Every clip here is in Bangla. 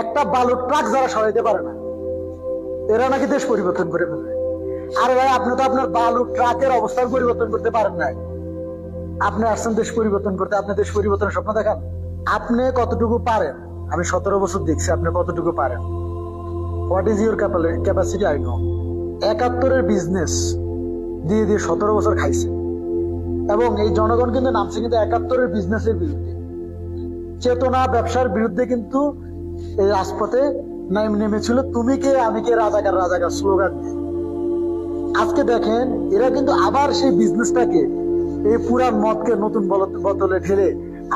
একটা বালুর ট্রাক যারা সরাইতে পারে না, এরা নাকি দেশ পরিবর্তন করে ফেলবে আরে ভাই, আপনি তো আপনার বালুর ট্রাকের অবস্থান পরিবর্তন করতে পারেন নাই। আপনি আসছেন দেশ পরিবর্তন করতে, আপনি দেশ পরিবর্তনের স্বপ্ন দেখান। আপনি কতটুকু পারেন? আমি সতেরো বছর দেখছি, আপনি কতটুকু পারেন? What is your capacity I know একাত্তরের বিজনেস দিয়ে দিয়ে সতেরো বছর খাইছে। এবং এই জনগণ কিন্তু নামছে কিন্তু একাত্তরের বিজনেসের বিরুদ্ধে। চেতনা ব্যবসার বিরুদ্ধে কিন্তু এই রাজপথে নাম নেমেছিল, তুমি কে? আমি কে? রাজাকার রাজাকার স্লোগান আজকে দেখেন, এরা কিন্তু আবার সেই বিজনেসটাকে এই পুরান মদকে নতুন বোতলে ঢেলে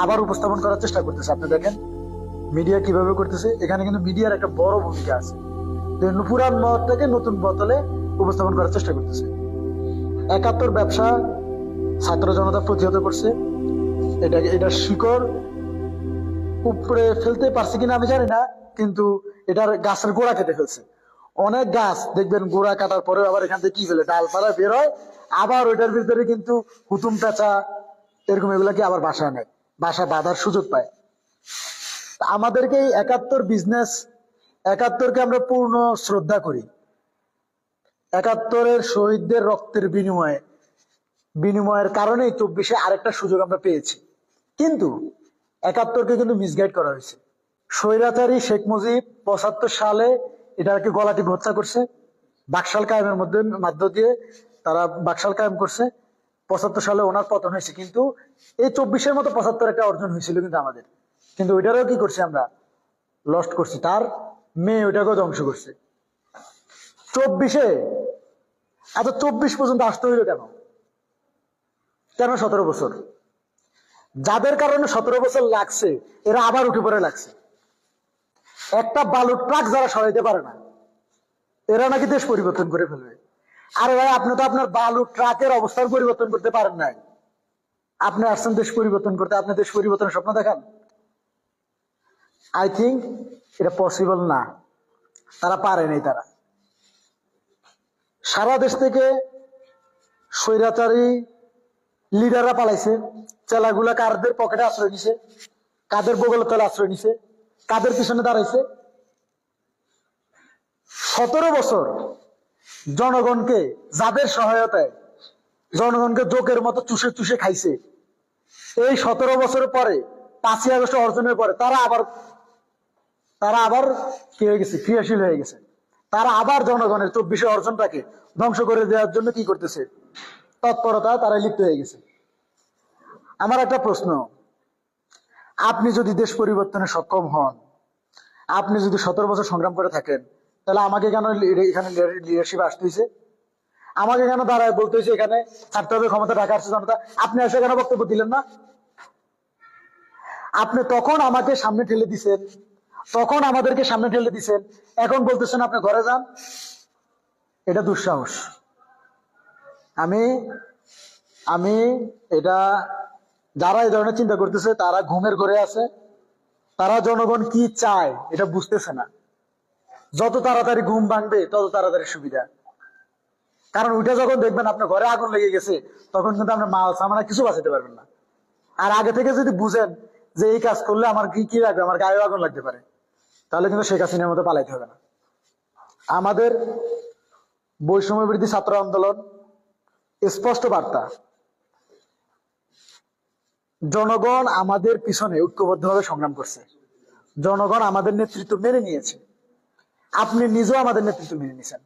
আবার উপস্থাপন করার চেষ্টা করতেছে। আপনি দেখেন মিডিয়া কীভাবে করতেছে? এখানে কিন্তু মিডিয়ার একটা বড় ভূমিকা আছে। পুরান মদটাকে নতুন বোতলে উপস্থাপন করার চেষ্টা করতেছে। একাত্তর ব্যবসা ছাত্র জনতা প্রতিহত করছে। এটা এটার শিকড় উপরে ফেলতে পারছে কিনা আমি জানি না, কিন্তু এটার গাছের গোড়া কেটে ফেলছে। অনেক গাছ, দেখবেন গোড়া কাটার পরে আবার এখান থেকে কি ফেলে, ডালপালা বের হয়, আবার ওইটার ভিতরে কিন্তু হুতুম পেঁচা, এরকম এগুলা কি আবার বাসা নেয় বাসা বাঁধার সুযোগ পায়। আমাদেরকে এই একাত্তর বিজনেস একাত্তরকে আমরা পূর্ণ শ্রদ্ধা করি। একাত্তরের শহীদদের রক্তের বিনিময়ে, বিনিময়ের কারণেই চব্বিশে আরেকটা সুযোগ আমরা পেয়েছি। কিন্তু একাত্তরকে কিন্তু মিসগাইড করা হয়েছে। স্বৈরাচারী শেখ মুজিব পঁচাত্তর সালে এটাকে গলাটি হত্যা করছে। বাকশাল কায়েমের মধ্যে মাধ্য দিয়ে তারা বাকশাল কায়েম করছে। পঁচাত্তর সালে ওনার পতন হয়েছে, কিন্তু এই চব্বিশের মতো পঁচাত্তর একটা অর্জন হয়েছিল কিন্তু আমাদের। কিন্তু ওইটারও কি করছি আমরা? লস্ট করছি। তার মেয়ে ওইটাকেও ধ্বংস করছে। চব্বিশে, এত চব্বিশ পর্যন্ত আসতে হইল কেন? কেন সতেরো বছর? যাদের কারণে সতেরো বছর লাগছে, এরা আবার উঠে পড়ে লাগছে। একটা বালুর ট্রাক যারা সরাইতে পারে না, এরা নাকি দেশ পরিবর্তন করে ফেলবে। আরে ভাই, আপনি তো আপনার বালুর ট্রাকের অবস্থান পরিবর্তন করতে পারেন নাই। আপনি আসছেন দেশ পরিবর্তন করতে, আপনি দেশ পরিবর্তনের স্বপ্ন দেখান। আই থিঙ্ক এটা পসিবল না। তারা পারেনি তারা। সারা দেশ থেকে স্বৈরাচারী লিডাররা পালাইছে। চেলাগুলা কারদের পকেটে আশ্রয় নিছে, কাদের বগলের তলে আশ্রয় নিছে, কাদের পিছনে দাঁড়াইছে। সতেরো বছর জনগণকে যাদের সহায়তায়, জনগণকে জোকের মতো চুষে চুষে খাইছে, এই সতেরো বছরের পরে, পাঁচই আগস্ট অর্জনের পরে তারা আবার তারা আবার কি হয়ে গেছে? ক্রিয়াশীল হয়ে গেছে। তারা আবার জনগণের চব্বিশে অর্জনটাকে ধ্বংস করে দেওয়ার জন্য কি করতেছে? তৎপরতা তারা লিপ্ত হয়ে গেছে। আমার একটা প্রশ্ন। আপনি যদি দেশ পরিবর্তনে সক্ষম হন, আপনি যদি সতেরো বছর সংগ্রাম করে থাকেন, তাহলে আমাকে কেন এখানে লিডারশিপ আসতে হয়েছে আমাকে কেন দাঁড়ায় বলতে হয়েছে এখানে ছাড়তে হবে, ক্ষমতা ঢাকা আসছে জনতা? আপনি এসে কেন বক্তব্য দিলেন না? আপনি তখন আমাকে সামনে ঠেলে দিছেন, তখন আমাদেরকে সামনে ঠেলে দিছেন, এখন বলতেছেন আপনি ঘরে যান। এটা দুঃসাহস। আমি আমি এটা যারা এই ধরনের চিন্তা করতেছে, তারা ঘুমের ঘরে আছে, তারা জনগণ কি চায়, এটা বুঝতেছে না। যত তাড়াতাড়ি ঘুম ভাঙবে, তত তাড়াতাড়ি সুবিধা। কারণ ওইটা যখন দেখবেন, আপনার ঘরে আগুন লেগে গেছে, তখন কিন্তু আপনার মাল, সামানা কিছু বাঁচাতে পারবেন না। আর আগে থেকে যদি বুঝেন যে এই কাজ করলে আমার কি কি লাগবে, আমার গায়ে আগুন লাগতে পারে, তাহলে কিন্তু শেখ হাসিনার মতো পালাইতে হবে না। আমাদের বৈষম্য বৃদ্ধি ছাত্র আন্দোলন, স্পষ্ট বার্তা জনগণ আমাদের পিছনে ঐক্যবদ্ধভাবে সংগ্রাম করছে। জনগণ আমাদের নেতৃত্ব মেনে নিয়েছে। আপনি নিজেও আমাদের নেতৃত্ব মেনে নিয়েছেন।